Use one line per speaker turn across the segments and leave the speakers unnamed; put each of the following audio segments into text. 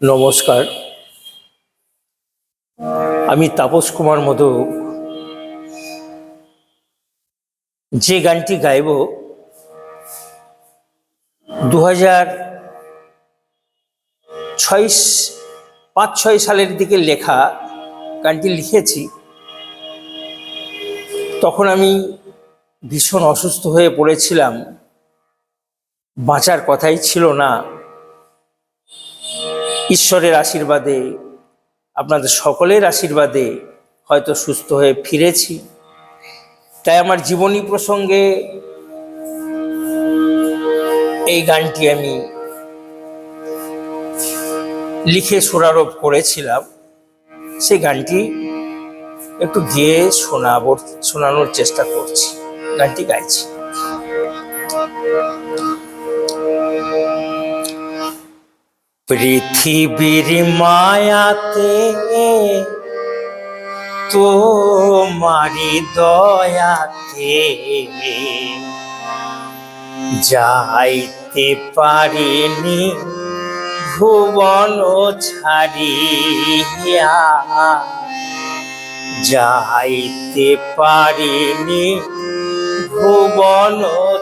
নমস্কার। আমি তাপস কুমার মধু। যে গানটি গাইব দু হাজার ছয় পাঁচ ছয় সালের দিকে লেখা গানটি লিখেছি, তখন আমি ভীষণ অসুস্থ হয়ে পড়েছিলাম। বাঁচার কথাই ছিল না। ঈশ্বরের আশীর্বাদে, আপনাদের সকলের আশীর্বাদে হয়তো সুস্থ হয়ে ফিরেছি। তাই আমার জীবনী প্রসঙ্গে এই গানটি আমি লিখে সুরারোপ করেছিলাম। সেই গানটি একটু গেয়ে শোনাবো, শোনানোর চেষ্টা করছি। গানটি গাইছি। পৃথিবীর মায়াতে তোমারি দয়াতে যাইতে পারিনি ভুবন ছাড়িয়া। যাইতে পারিনি ভুবন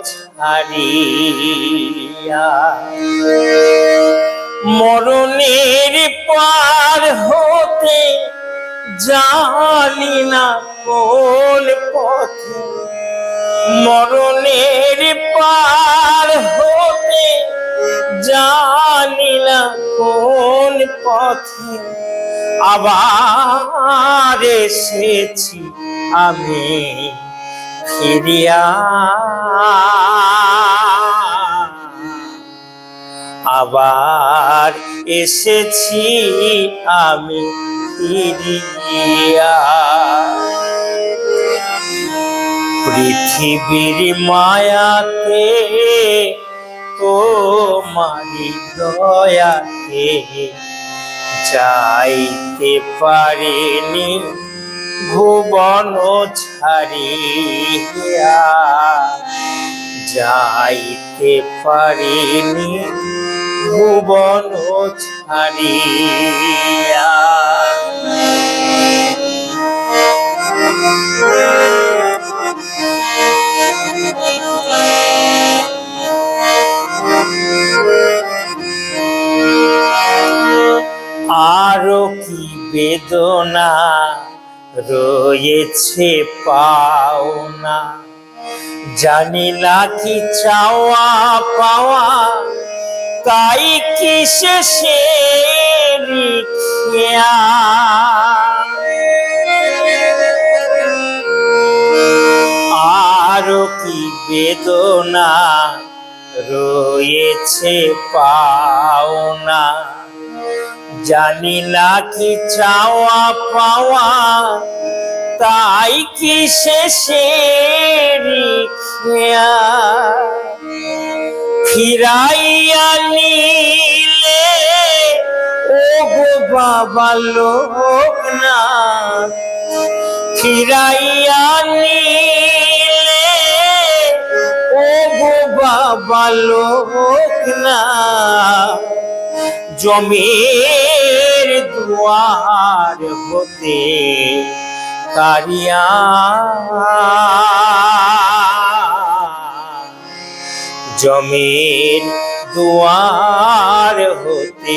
ছাড়িয়া। মরণের পার হতে জানি না কোন পথে। মরণের পার হতে জানি না কোন পথে। আবার এসেছি আমি ফিরিয়া। আবার এসেছি আমি ফিরিয়া পৃথিবীর মায়াতে তোমারি দয়াতে যাইতে পারিনি ভুবন ছাড়িয়া। যাইতে পারিনি ভুবন আরও কি বেদনা রয়েছে পাওনা? জানি না কি চাওয়া পাওয়া তাই কি শেষে লিখিয়া আরও? কি বেদনা রয়েছে পাওনা? জানি না কি চাওয়া পাওয়া, তাই কি শেষে রিখিয়া ফিরাইয়া নিলে ও গো বাবা না। ফিরাইয়া নিলে ও গো বাবা না। জমের দুয়ার হতে কারিয়া জমের দুয়ার হতে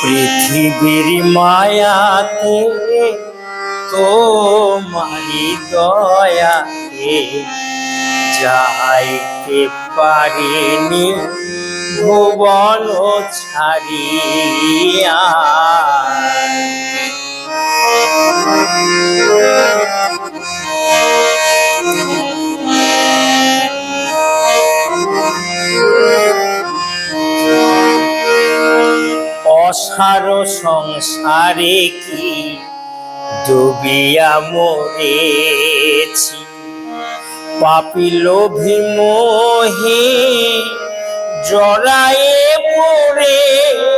পৃথিবীর মায়াতে তোমারি দয়াতে যাইতে পারিনি ভুবন ছাড়িয়া। অসার সংসারে কি ডুবিয়া মরেছি? পাপি লোভী মোহে জড়ায়ে পড়েছি।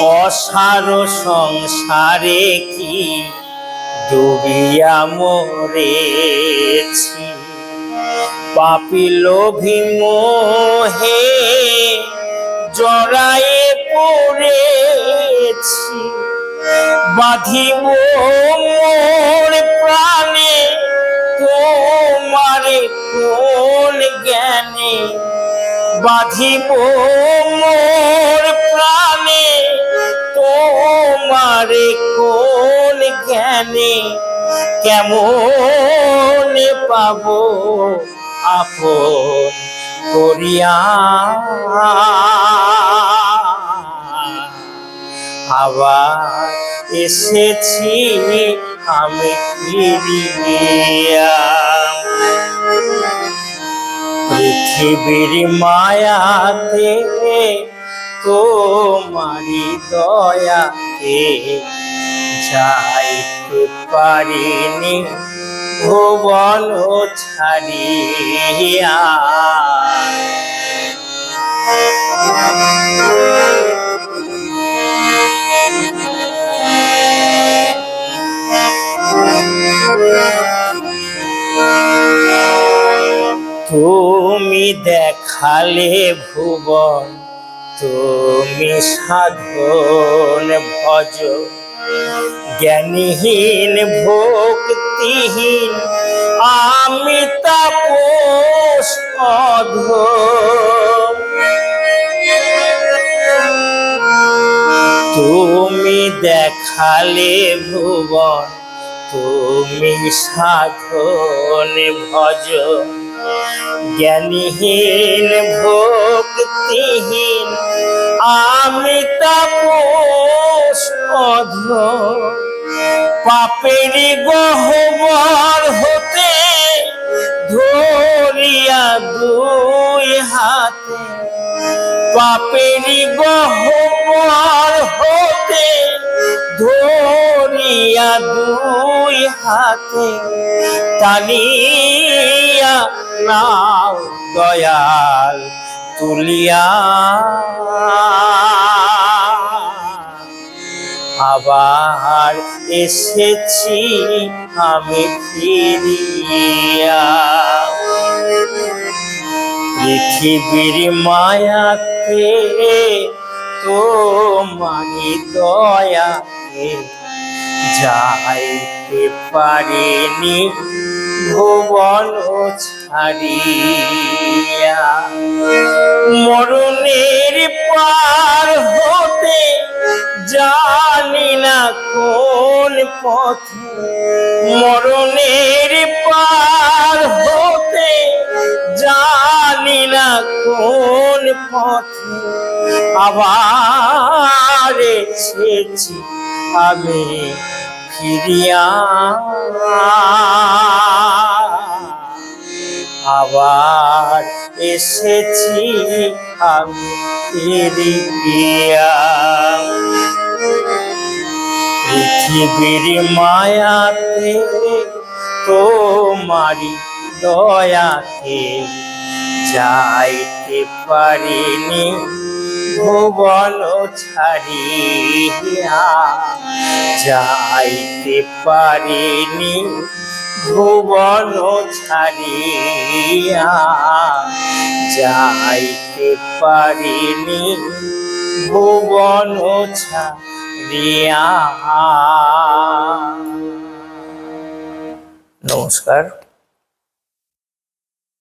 অসার সংসারে কি ডুবিয়া মরেছি? পাপি লোভী মোহে জড়ায়ে পড়েছি। বাঁধিব মোর প্রাণে তোমারে কোন জ্ঞানে? বাঁধিব মোর প্রাণে তোমারে কোন জ্ঞানে কেমন পাবো? আপন করিয়া আবার এসেছি আমি ফিরিয়া। পৃথিবীর মায়াতে তোমারি দয়াতে যাইতে পারিনি ভুবন ছাড়িয়া। তুমি দেখালে ভুবন তুমি সাধন ভজ। জ্ঞানহীন ভক্তিহীন আমি তাপস তুমি দেখালে ভুবন তুমি সাধন ভজ। জ্ঞানহীন, ভক্তিহীন আমি তাপস অধ পাপেরই গহ্বর হতে ধরিয়া দুই হাতে পাপেরই গহ্বর হতে ধরিয়া দুই হাতে, টানিয়া নাও দয়াল তুলিয়া। আবার এসেছি আমি ফিরিয়া। পৃথিবীর মায়াতে তোমারি দয়াকে যাইতে পারিনি ভুবন ছাড়িয়া। মরণের পার হতে জানি না কোন পথ। মরণের পার হতে জানি না কোন পথ। আবার এসেছি আমি ফিরিয়া। আবার এসেছি আমি পৃথিবীর মায়াতে তোমারি দয়াতে যাইতে পারিনি। ভুবন ছাড়িয়া যাইতে পারিনি ভুবন ছাড়িয়া যাইতে পারিনি ভুবন ছাড়িয়া। নমস্কার।